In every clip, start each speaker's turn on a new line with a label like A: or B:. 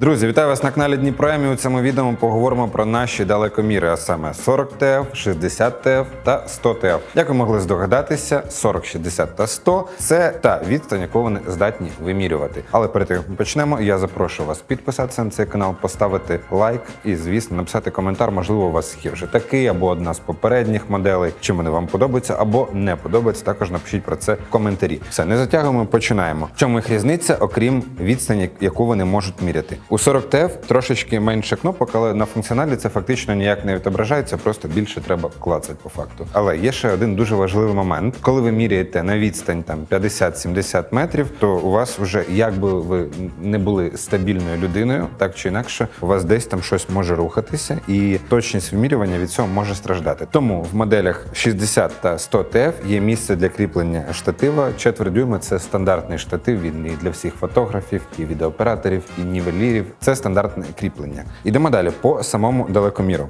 A: Друзі, вітаю вас на каналі Дніпремі. У цьому відео ми поговоримо про наші далекоміри, а саме 40 ТФ, 60 ТФ та 100 ТФ. Як ви могли здогадатися, 40, 60 та 100 – це та відстань, яку вони здатні вимірювати. Але перед тим як ми почнемо, я запрошую вас підписатися на цей канал, поставити лайк і, звісно, написати коментар. Можливо, у вас є вже такий або одна з попередніх моделей. Чим вони вам подобаються або не подобаються. Також напишіть про це в коментарі. Все, не затягуємо, починаємо. В чому їх різниця, окрім відстані, яку вони можуть міряти? У 40 ТФ трошечки менше кнопок, але на функціоналі це фактично ніяк не відображається, просто більше треба клацати по факту. Але є ще один дуже важливий момент. Коли ви міряєте на відстань там 50-70 метрів, то у вас вже як би ви не були стабільною людиною, так чи інакше, у вас десь там щось може рухатися, і точність вимірювання від цього може страждати. Тому в моделях 60 та 100 ТФ є місце для кріплення штатива. Четверть дюйма це стандартний штатив. Він і для всіх фотографів, і відеооператорів, і нівелірів. Це стандартне кріплення. Ідемо далі по самому далекоміру.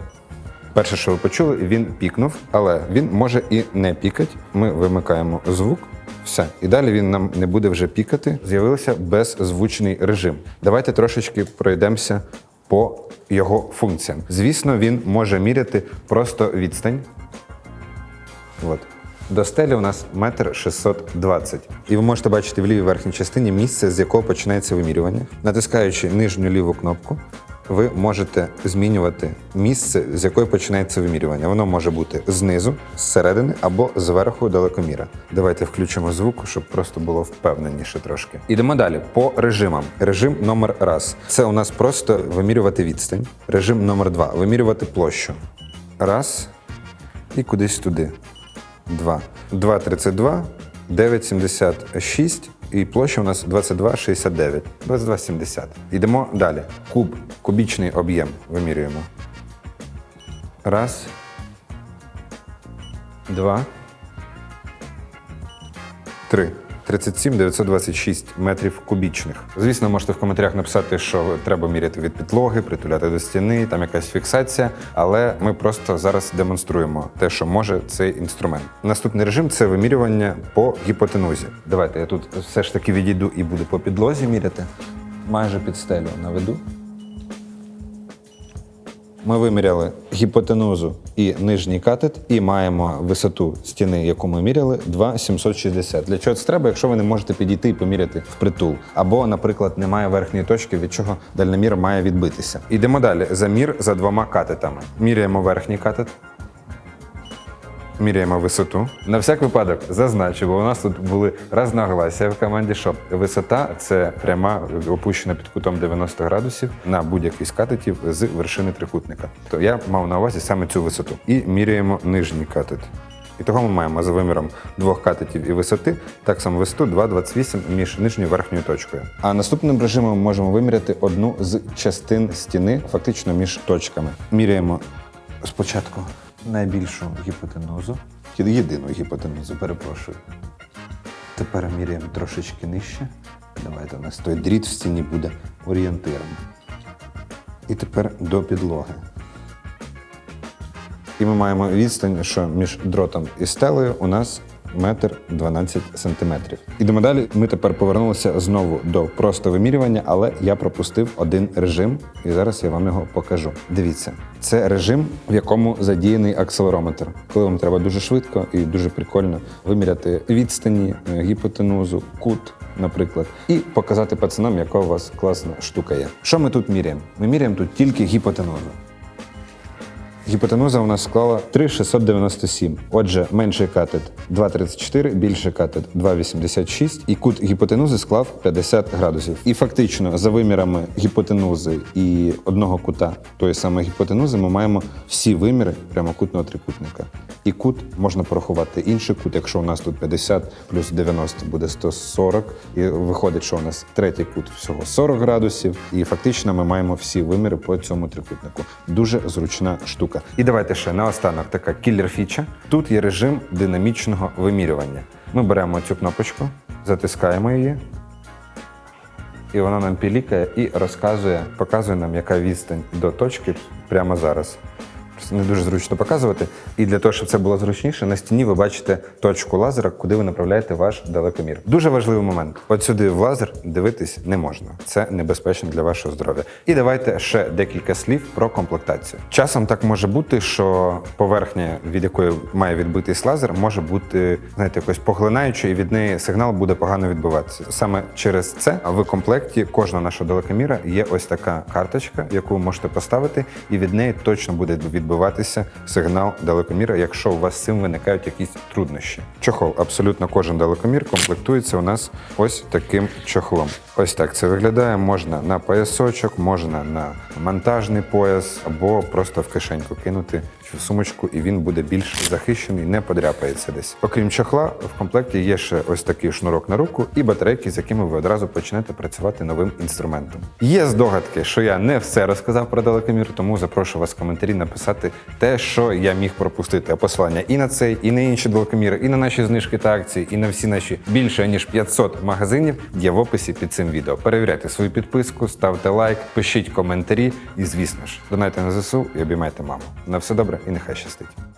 A: Перше, що ви почули, він пікнув, але він може і не пікати. Ми вимикаємо звук. Все, і далі він нам не буде вже пікати. З'явився беззвучний режим. Давайте трошечки пройдемося по його функціям. Звісно, він може міряти просто відстань. От. До стелі у нас метр 620. І ви можете бачити в лівій верхній частині місце, з якого починається вимірювання. Натискаючи нижню ліву кнопку, ви можете змінювати місце, з якої починається вимірювання. Воно може бути знизу, зсередини або зверху далекоміра. Давайте включимо звук, щоб просто було впевненіше трошки. Ідемо далі по режимам. Режим номер раз. Це у нас просто вимірювати відстань. Режим номер два вимірювати площу. Раз і кудись туди. 2. 2,32, 9,76 і площа у нас 22,69. 22,70. Йдемо далі. Куб, кубічний об'єм вимірюємо. Раз. Два. Три. 37 926 метрів кубічних. Звісно, можете в коментарях написати, що треба міряти від підлоги, притуляти до стіни, там якась фіксація. Але ми просто зараз демонструємо те, що може цей інструмент. Наступний режим це вимірювання по гіпотенузі. Давайте я тут все ж таки відійду і буду по підлозі міряти. Майже під стелю наведу. Ми виміряли гіпотенузу і нижній катет, і маємо висоту стіни, яку ми міряли, 2,760. Для чого це треба, якщо ви не можете підійти і поміряти впритул? Або, наприклад, немає верхньої точки, від чого дальномір має відбитися. Йдемо далі. Замір за двома катетами. Міряємо верхній катет. Міряємо висоту. На всяк випадок зазначу, бо у нас тут були разногласія в команді, що висота це пряма опущена під кутом 90 градусів на будь-який з катетів з вершини трикутника. То я мав на увазі саме цю висоту. І міряємо нижній катет. І того ми маємо за виміром двох катетів і висоти, так само висоту 2,28 між нижньою і верхньою точкою. А наступним режимом ми можемо виміряти одну з частин стіни, фактично між точками. Міряємо спочатку найбільшу гіпотенузу, єдину гіпотенузу, перепрошую. Тепер міряємо трошечки нижче. Давайте у нас той дріт в стіні буде орієнтиром. І тепер до підлоги. І ми маємо відстань, що між дротом і стелею у нас метр 12 сантиметрів. Ідемо далі. Ми тепер повернулися знову до просто вимірювання, але я пропустив один режим, і зараз я вам його покажу. Дивіться, це режим, в якому задіяний акселерометр. Коли вам треба дуже швидко і дуже прикольно виміряти відстані, е, гіпотенузу, кут. Наприклад, і показати пацанам, яка у вас класна штука є. Що ми тут міряємо? Ми міряємо тут тільки гіпотенузу. Гіпотенуза у нас склала 3,697. Отже, менший катет 2,34, більший катет 2,86, і кут гіпотенузи склав 50 градусів. І фактично, за вимірами гіпотенузи і одного кута тої самої гіпотенузи, ми маємо всі виміри прямокутного трикутника. І кут можна порахувати інший кут, якщо у нас тут 50 плюс 90 буде 140. І виходить, що у нас третій кут всього 40 градусів. І фактично ми маємо всі виміри по цьому трикутнику. Дуже зручна штука. І давайте ще наостанок така кілер-фіча. Тут є режим динамічного вимірювання. Ми беремо цю кнопочку, затискаємо її. І вона нам пілікає і розказує, показує нам, яка відстань до точки прямо зараз. Не дуже зручно показувати. І для того, щоб це було зручніше, на стіні ви бачите точку лазера, куди ви направляєте ваш далекомір. Дуже важливий момент. От сюди в лазер дивитись не можна. Це небезпечно для вашого здоров'я. І давайте ще декілька слів про комплектацію. Часом так може бути, що поверхня, від якої має відбитись лазер, може бути знаєте, якось поглинаючою, і від неї сигнал буде погано відбиватися. Саме через це в комплекті кожного нашого далекоміра є ось така карточка, яку ви можете поставити, і від неї точно буде відбиватися сигнал далекоміра, якщо у вас з цим виникають якісь труднощі. Чохол, абсолютно кожен далекомір комплектується у нас ось таким чохлом. Ось так це виглядає. Можна на поясочок, можна на монтажний пояс або просто в кишеньку кинути в сумочку, і він буде більш захищений, не подряпається десь. Окрім чохла, в комплекті є ще ось такий шнурок на руку і батарейки, з якими ви одразу почнете працювати новим інструментом. Є здогадки, що я не все розказав про далекомір, тому запрошую вас в коментарі написати те, що я міг пропустити. А посилання і на цей, і на інші далекоміри, і на наші знижки та акції, і на всі наші більше ніж 500 магазинів є в описі під цим відео. Перевіряйте свою підписку, ставте лайк, пишіть коментарі і, звісно ж, донайте на ЗСУ і обіймайте маму. На все добре і нехай щастить.